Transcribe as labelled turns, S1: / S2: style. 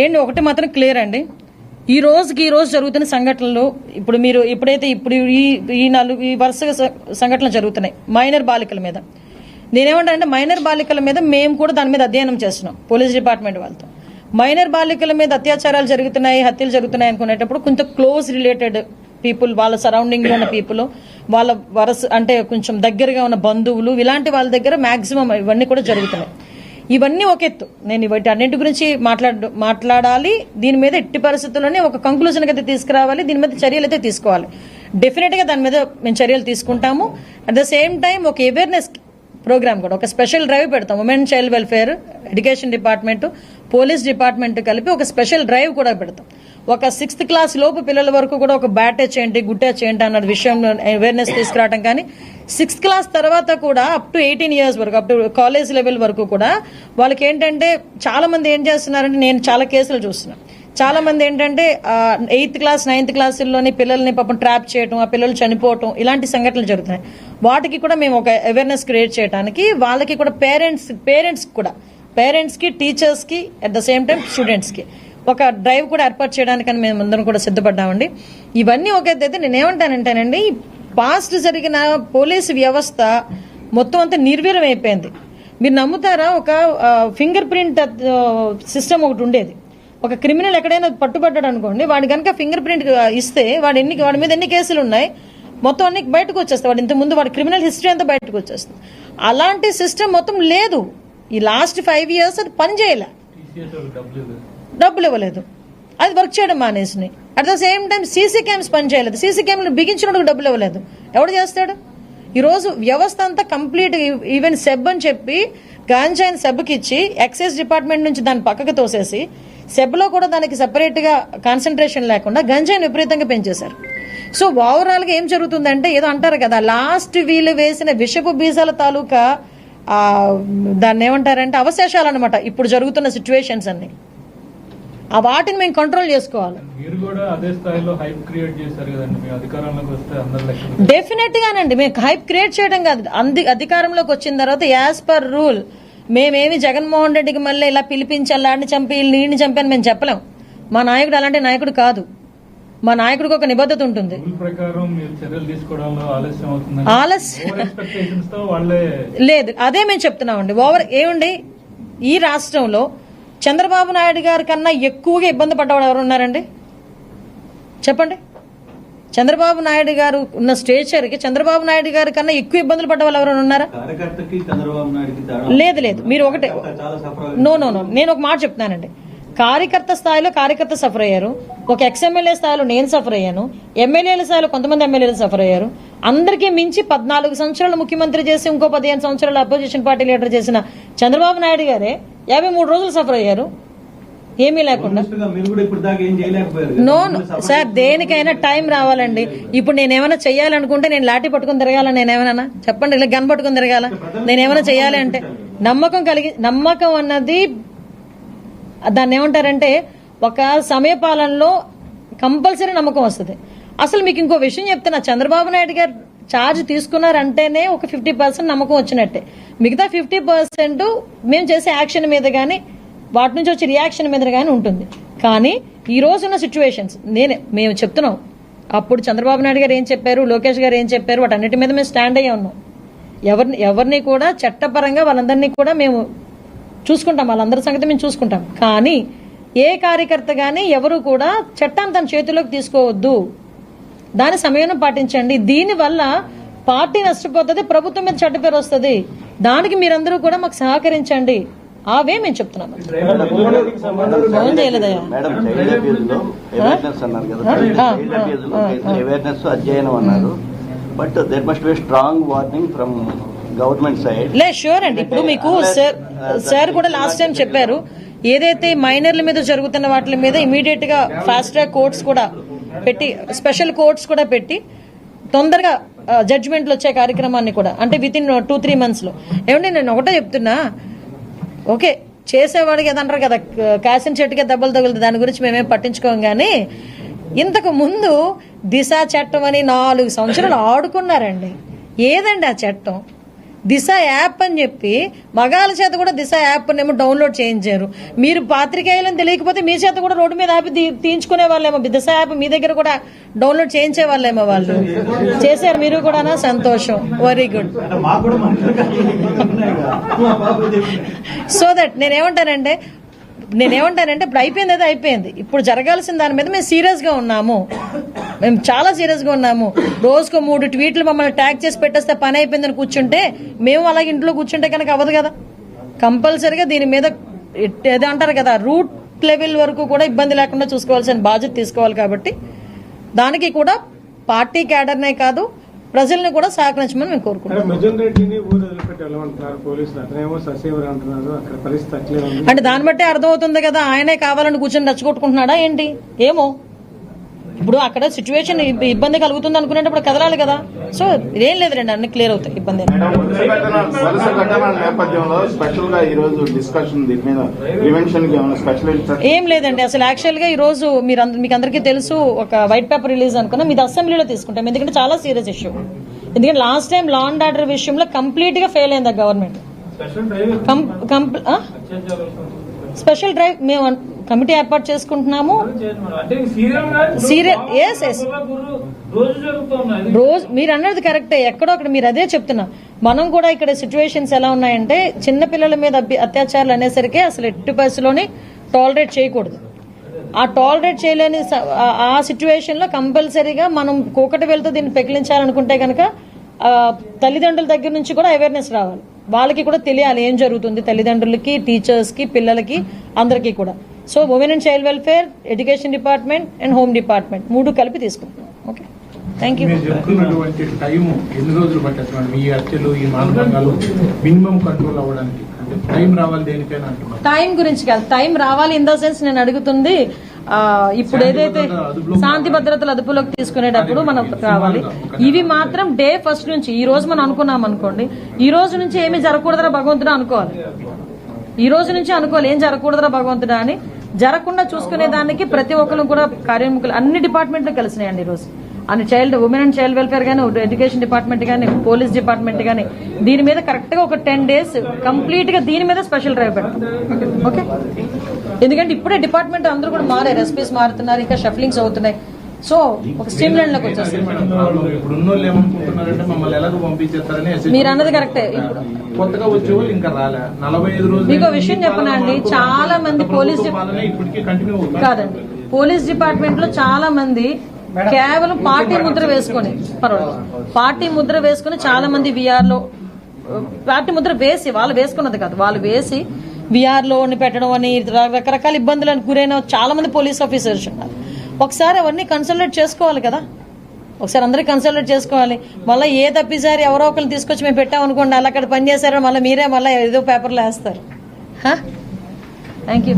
S1: ఏంటి? ఒకటి మాత్రం క్లియర్ అండి. ఈ రోజుకి ఈ రోజు జరుగుతున్న సంఘటనలు ఇప్పుడు మీరు ఎప్పుడైతే ఇప్పుడు ఈ ఈ నాలుగు ఈ వరుసగా సంఘటనలు జరుగుతున్నాయి మైనర్ బాలికల మీద. నేనేమంటానంటే మైనర్ బాలికల మీద మేము కూడా దాని మీద అధ్యయనం చేస్తున్నాం పోలీస్ డిపార్ట్మెంట్ వాళ్ళతో. మైనర్ బాలికల మీద అత్యాచారాలు జరుగుతున్నాయి హత్యలు జరుగుతున్నాయి అనుకునేటప్పుడు కొంచెం క్లోజ్ రిలేటెడ్ పీపుల్ వాళ్ళ సరౌండింగ్లో ఉన్న పీపుల్ వాళ్ళ వరస అంటే కొంచెం దగ్గరగా ఉన్న బంధువులు ఇలాంటి వాళ్ళ దగ్గర మ్యాక్సిమం ఇవన్నీ కూడా జరుగుతున్నాయి. ఇవన్నీ ఒక ఎత్తు. నేను వీటి అన్నింటి గురించి మాట్లాడ మాట్లాడాలి. దీని మీద ఎట్టి పరిస్థితుల్లోనే ఒక కంక్లూజన్ అయితే తీసుకురావాలి. దీని మీద చర్యలు అయితే తీసుకోవాలి. డెఫినెట్గా దాని మీద మేము చర్యలు తీసుకుంటాము. అట్ ద సేమ్ టైం ఒక అవేర్నెస్ ప్రోగ్రామ్ కూడా ఒక స్పెషల్ డ్రైవ్ పెడతాం. Women child welfare education department police department కలిపి ఒక స్పెషల్ డ్రైవ్ కూడా పెడతాం. ఒక సిక్స్త్ క్లాస్ లోపు పిల్లల వరకు కూడా ఒక బ్యాట్ చేయండి ఏంటి చేయండి అన్న విషయంలో అవేర్నెస్ తీసుకురావడం కానీ సిక్స్త్ క్లాస్ తర్వాత కూడా అప్ టు ఎయిటీన్ ఇయర్స్ వరకు అప్ టు కాలేజ్ లెవెల్ వరకు కూడా వాళ్ళకి ఏంటంటే చాలా మంది ఏం చేస్తున్నారంటే నేను చాలా కేసులు చూస్తున్నాను చాలా మంది ఏంటంటే ఎయిత్ క్లాస్ నైన్త్ క్లాసుల్లోని పిల్లల్ని పాపం ట్రాప్ చేయటం ఆ పిల్లలు చనిపోవటం ఇలాంటి సంఘటనలు జరుగుతున్నాయి. వాటికి కూడా మేము ఒక అవేర్నెస్ క్రియేట్ చేయడానికి వాళ్ళకి కూడా పేరెంట్స్ పేరెంట్స్ కూడా పేరెంట్స్కి టీచర్స్కి అట్ ద సేమ్ టైం స్టూడెంట్స్కి ఒక డ్రైవ్ కూడా ఏర్పాటు చేయడానికని మేము అందరం కూడా సిద్ధపడ్డామండి. ఇవన్నీ ఒక ఎత్తు అయితే నేను ఏమంటానంటేనండి పాస్ట్ జరిగిన పోలీసు వ్యవస్థ మొత్తం అంతా నిర్వీర్యం అయిపోయింది. మీరు నమ్ముతారా? ఒక ఫింగర్ ప్రింట్ సిస్టమ్ ఒకటి ఉండేది. ఒక క్రిమినల్ ఎక్కడైనా పట్టుబడ్డాడు అనుకోండి వాడి కనుక ఫింగర్ ప్రింట్ ఇస్తే వాడు ఎన్ని వాడి మీద ఎన్ని కేసులు ఉన్నాయి మొత్తం అన్ని బయటకు వచ్చేస్తాయి. వాడు ఇంత ముందు వాడి క్రిమినల్ హిస్టరీ అంతా బయటకు వచ్చేస్తుంది. అలాంటి సిస్టమ్ మొత్తం లేదు. ఈ లాస్ట్ ఫైవ్ ఇయర్స్ అది పని చేయలే
S2: టీసీఎస్ వాళ్ళకి డబ్బులు ఇవ్వదు.
S1: డబ్బులు ఇవ్వలేదు. అది వర్క్ చేయడం మానేసినాయి at the same time CC cams పని చేయలేదు. సీసీ క్యామ్లు బిగించినప్పుడు డబ్బులు ఇవ్వలేదు. ఎవడు చేస్తాడు? ఈరోజు వ్యవస్థ అంతా కంప్లీట్ ఈవెన్ సెబ్ అని చెప్పి గాంజాయిని సెబ్కి ఇచ్చి ఎక్సైజ్ డిపార్ట్మెంట్ నుంచి దాన్ని పక్కకు తోసేసి సెబ్లో కూడా దానికి సెపరేట్గా కాన్సన్ట్రేషన్ లేకుండా గంజాయిని విపరీతంగా పెంచేశారు. సో ఓవరాల్గా ఏం జరుగుతుందంటే ఏదో అంటారు కదా లాస్ట్ వీళ్ళు వేసిన విషపు బీజాల తాలూకా దాన్ని ఏమంటారంటే అవశేషాలు అనమాట ఇప్పుడు జరుగుతున్న సిచ్యువేషన్స్ అన్ని. ఆ వాటిని మేము కంట్రోల్ చేసుకోవాలి.
S2: మీరు కూడా అదే స్థాయిలో హైప్ క్రియేట్ చేశారు కదండి. మీ అధికారంలోకి వస్తే అందరు లెక్క
S1: డెఫినెట్ గానండి మేము హైప్ క్రియేట్ చేయడం కాదు. అంది అధికారంలోకి వచ్చిన తర్వాత యాజ్ పర్ రూల్ మేమేమి జగన్మోహన్ రెడ్డికి మళ్ళీ ఇలా పిలిపించి అల్లాడిని చంపి నీడిని చంపి అని మేము చెప్పలేం. మా నాయకుడు అలాంటి నాయకుడు కాదు. మా నాయకుడికి ఒక నిబద్ధత ఉంటుంది.
S2: ఆలస్యం
S1: లేదు. అదే మేము చెప్తున్నామండి. ఓవర్ ఏమండి? ఈ రాష్ట్రంలో చంద్రబాబు నాయుడు గారి కన్నా ఎక్కువగా ఇబ్బంది పడ్డవాడు ఎవరు ఉన్నారండి? చెప్పండి. చంద్రబాబు నాయుడు గారు ఉన్న స్టేచర్కి చంద్రబాబు నాయుడు గారి కన్నా ఎక్కువ ఇబ్బందులు పడ్డ వాళ్ళు ఎవరైనా ఉన్నారా? లేదు లేదు. మీరు ఒకటే. No no no. నేను ఒక మాట చెప్తున్నానండి. కార్యకర్త స్థాయిలో కార్యకర్త సఫర్ అయ్యారు. ఒక ఎక్స్ఎమ్మెల్యే స్థాయిలో నేను సఫర్ అయ్యాను. ఎమ్మెల్యేల స్థాయిలో కొంతమంది ఎమ్మెల్యేలు సఫర్ అయ్యారు. అందరికీ మించి పద్నాలుగు సంవత్సరాలు ముఖ్యమంత్రి చేసి ఇంకో పదిహేను సంవత్సరాలు అపోజిషన్ పార్టీ లీడర్ చేసిన చంద్రబాబు నాయుడు గారే యాభై మూడు రోజులు సఫర్ అయ్యారు. ఏమీ లేకుండా. నో సార్ దేనికైనా టైం రావాలండి. ఇప్పుడు నేనేమైనా చెయ్యాలనుకుంటే నేను లాఠీ పట్టుకుని తిరగాల నేనేమైనా? చెప్పండి ఇలా గన్ పట్టుకుని తిరగాల? నేనేమైనా చెయ్యాలి అంటే నమ్మకం కలిగి నమ్మకం అన్నది దాన్ని ఏమంటారంటే ఒక సమయపాలనలో కంపల్సరీ నమ్మకం వస్తుంది. అసలు మీకు ఇంకో విషయం చెప్తున్నా చంద్రబాబు నాయుడు గారు ఛార్జ్ తీసుకున్నారంటేనే ఒక ఫిఫ్టీ పర్సెంట్ నమ్మకం వచ్చినట్టే. మిగతా ఫిఫ్టీ పర్సెంట్ మేము చేసే యాక్షన్ మీద కానీ వాటి నుంచి వచ్చే రియాక్షన్ మీద కానీ ఉంటుంది. కానీ ఈ రోజు ఉన్న సిచ్యువేషన్స్ నేనే మేము చెప్తున్నాం. అప్పుడు చంద్రబాబు నాయుడు గారు ఏం చెప్పారు లోకేష్ గారు ఏం చెప్పారు వాటన్నిటి మీద మేము స్టాండ్ అయ్యి ఉన్నాం. ఎవరిని ఎవరిని కూడా చట్టపరంగా వాళ్ళందరినీ కూడా మేము చూసుకుంటాం. వాళ్ళందరి సంగతి మేము చూసుకుంటాం. కానీ ఏ కార్యకర్త కానీ ఎవరు కూడా చట్టాన్ని తన చేతిలోకి తీసుకోవద్దు. దాని సమయం పాటించండి. దీనివల్ల పార్టీ నష్టపోతుంది ప్రభుత్వం మీద చెడ్డ పేరు వస్తుంది. దానికి మీరందరూ కూడా మాకు సహకరించండి. అవే మేము చెప్తున్నాం. ఫోన్ చేయలేదయ్యా.
S3: మేడం చైల్డ్ అబ్యూజ్లో అవేర్నెస్ అన్నారు కదా. చైల్డ్ అబ్యూజ్లో అవేర్నెస్ అధ్యయనం అన్నారు. But there must be strong warning from government side
S1: లే షూర్ అండి. ఇప్పుడు మీకు సార్ సార్ కూడా లాస్ట్ టైం చెప్పారు. ఏదైతే మైనర్ల మీద జరుగుతున్న వాటి మీద ఇమీడియట్గా ఫాస్ట్ ట్రాక్ కోర్ట్స్ కూడా పెట్టి స్పెషల్ కోర్ట్స్ కూడా పెట్టి తొందరగా జడ్జిమెంట్లు వచ్చే కార్యక్రమాన్ని కూడా అంటే విత్ ఇన్ టూ త్రీ మంత్స్లో ఏమంటే నేను ఒకటే చెప్తున్నా. ఓకే చేసేవాడికి ఏదంటారు కదా కాసిన చెట్టుకే దెబ్బలు తగులుతుంది దాని గురించి మేమేం పట్టించుకోం కానీ ఇంతకు ముందు దిశ చట్టం అని నాలుగు సంవత్సరాలు ఆడుకున్నారండి. ఏదండి ఆ చట్టం? దిశ యాప్ అని చెప్పి మగాళ్ళ చేత కూడా దిశ యాప్ ఏమో డౌన్లోడ్ చేయించారు. మీరు పాత్రికేయులని తెలియకపోతే మీ చేత కూడా రోడ్డు మీద ఆపి తీయించుకునే వాళ్ళేమో దిశ యాప్ మీ దగ్గర కూడా డౌన్లోడ్ చేయించే వాళ్ళేమో వాళ్ళు. చేశారు మీరు కూడా సంతోషం వెరీ గుడ్ సో దట్ నేనేమంటానంటే నేనేమంటానంటే ఇప్పుడు అయిపోయింది అయితే అయిపోయింది. ఇప్పుడు జరగాల్సిన దాని మీద మేము సీరియస్గా ఉన్నాము. మేము చాలా సీరియస్గా ఉన్నాము. రోజుకు మూడు ట్వీట్లు మమ్మల్ని ట్యాగ్ చేసి పెట్టేస్తే పని అయిపోయిందని కూర్చుంటే మేము అలాగే ఇంట్లో కూర్చుంటే కనుక అవ్వదు కదా. కంపల్సరీగా దీని మీద ఏదో అంటారు కదా రూట్ లెవెల్ వరకు కూడా ఇబ్బంది లేకుండా చూసుకోవాల్సిన బాధ్యత తీసుకోవాలి కాబట్టి దానికి కూడా పార్టీ క్యాడర్నే కాదు ప్రజల్ని కూడా సహకరించమని మేము కోరుకుంటున్నాం.
S4: అంటే వెళ్ళమంటున్నారు పోలీసులు. అతనేమో ససేవర్ అంటున్నారు అక్కడ పరిస్థితి అట్లే ఉంది.
S1: అంటే దాన్ని బట్టే అర్థమవుతుంది కదా ఆయనే కావాలని కూర్చొని రచ్చగొట్టుకుంటున్నాడా ఏంటి? ఏమో. ఇప్పుడు అక్కడ సిచ్యువేషన్ ఇబ్బంది కలుగుతుంది అనుకునేటప్పుడు కదలాలి కదా. సో ఇదేం లేదు రండి అన్ని క్లియర్ అవుతాయి ఇబ్బంది ఏం లేదండి అసలు యాక్చువల్గా ఈ రోజు మీరు మీకు అందరికీ తెలుసు ఒక వైట్ పేపర్ రిలీజ్ అనుకున్నా. మీది అసెంబ్లీలో తీసుకుంటాం. ఎందుకంటే చాలా సీరియస్ ఇష్యూ ఎందుకంటే last time law and order విషయంలో కంప్లీట్గా ఫెయిల్ అయింది government
S2: special drive
S1: special drive మేము కమిటీ ఏర్పాటు చేసుకుంటున్నాము.
S2: Serial
S1: yes, yes.
S2: రోజు
S1: మీరు అన్నది కరెక్టే ఎక్కడో అక్కడ మీరు అదే చెప్తున్నా. మనం కూడా ఇక్కడ సిచ్యువేషన్స్ ఎలా ఉన్నాయంటే చిన్న పిల్లల మీద అత్యాచారాలు అనేసరికి అసలు ఎట్టి పరిస్థితిలోని టాలరేట్ చేయకూడదు. ఆ టాలరేట్ చేయలేని ఆ- ఆ సిచ్యువేషన్లో కంపల్సరీగా మనం కూకటి వెళ్తూ దీన్ని పెకిలించాలనుకుంటే కనుక తల్లిదండ్రుల దగ్గర నుంచి కూడా అవేర్నెస్ రావాలి. వాళ్ళకి కూడా తెలియాలి ఏం జరుగుతుంది తల్లిదండ్రులకి టీచర్స్కి పిల్లలకి అందరికీ కూడా. So women and child welfare education department and home department మూడు కలిపి తీసుకుంటున్నాం. ఓకే థ్యాంక్ యూ
S5: చెప్తున్నటువంటి టైం ఎన్ని రోజులు పట్టచ్చు? ఈ హత్యలు ఈ మినిమం కంట్రోల్ అవ్వడానికి. టైం రావాలి దేనికైనా అంటున్నారు.
S1: టైం గురించి కాదు. టైం రావాలి ఇన్ ద సెన్స్ నేను అడుగుతుంది ఇప్పుడు ఏదైతే శాంతి భద్రతలు అదుపులోకి తీసుకునేటప్పుడు మనం రావాలి. ఇవి మాత్రం డే ఫస్ట్ నుంచి ఈ రోజు మనం అనుకున్నాం అనుకోండి ఈ రోజు నుంచి ఏమి జరగకూడదురా భగవంతుడా అనుకోవాలి. ఈ రోజు నుంచి అనుకోవాలి ఏం జరగకూడదురా భగవంతుడా అని. జరగకుండా చూసుకునే దానికి ప్రతి ఒక్కరు కూడా కార్యముఖులు అన్ని డిపార్ట్మెంట్లు కలిసినాయండి ఈ అన్ని child women and child welfare కానీ ఎడ్యుకేషన్ డిపార్ట్మెంట్ కానీ పోలీస్ డిపార్ట్మెంట్ కానీ దీని మీద కరెక్ట్గా ఒక టెన్ డేస్ కంప్లీట్గా దీని మీద స్పెషల్ డ్రైవ్ పెడతాం. ఓకే ఎందుకంటే ఇప్పుడే డిపార్ట్మెంట్ అందరూ కూడా మారారు ఎస్పీస్ మారుతున్నారు ఇంకా షఫ్లింగ్స్ అవుతున్నాయి. సో ఒక స్ట్రీమ్ లైన్లోకి వచ్చేస్తుంది.
S5: SSG
S1: మీరు అన్నది కరెక్టే
S5: కొత్తగా వచ్చే వాళ్ళు ఇంకా రాలే. నలభై ఐదు రోజులు
S1: మీకు విషయం చెప్పనా అండి? చాలా మంది పోలీస్ కాదండి. పోలీస్ డిపార్ట్మెంట్లో చాలా మంది కేవలం పార్టీ ముద్ర వేసుకొని పర్వాలేదు. పార్టీ ముద్ర వేసుకొని చాలా మంది విఆర్లో పార్టీ ముద్ర వేసి వాళ్ళు వేసుకున్నది కాదు. వాళ్ళు వేసి విఆర్లో పెట్టడం అని రకరకాల ఇబ్బందులకు గురైన చాలా మంది పోలీస్ ఆఫీసర్స్ ఉన్నారు. ఒకసారి అవన్నీ కన్సల్టేట్ చేసుకోవాలి కదా. ఒకసారి అందరికి కన్సల్టేట్ చేసుకోవాలి. మళ్ళీ ఏ తప్పిసారి ఎవరో ఒకరిని తీసుకొచ్చి మేము పెట్టాం అనుకోండి అలా అక్కడ పని చేశారో మళ్ళీ మీరే మళ్ళీ ఏదో పేపర్లో వేస్తారు. Thank you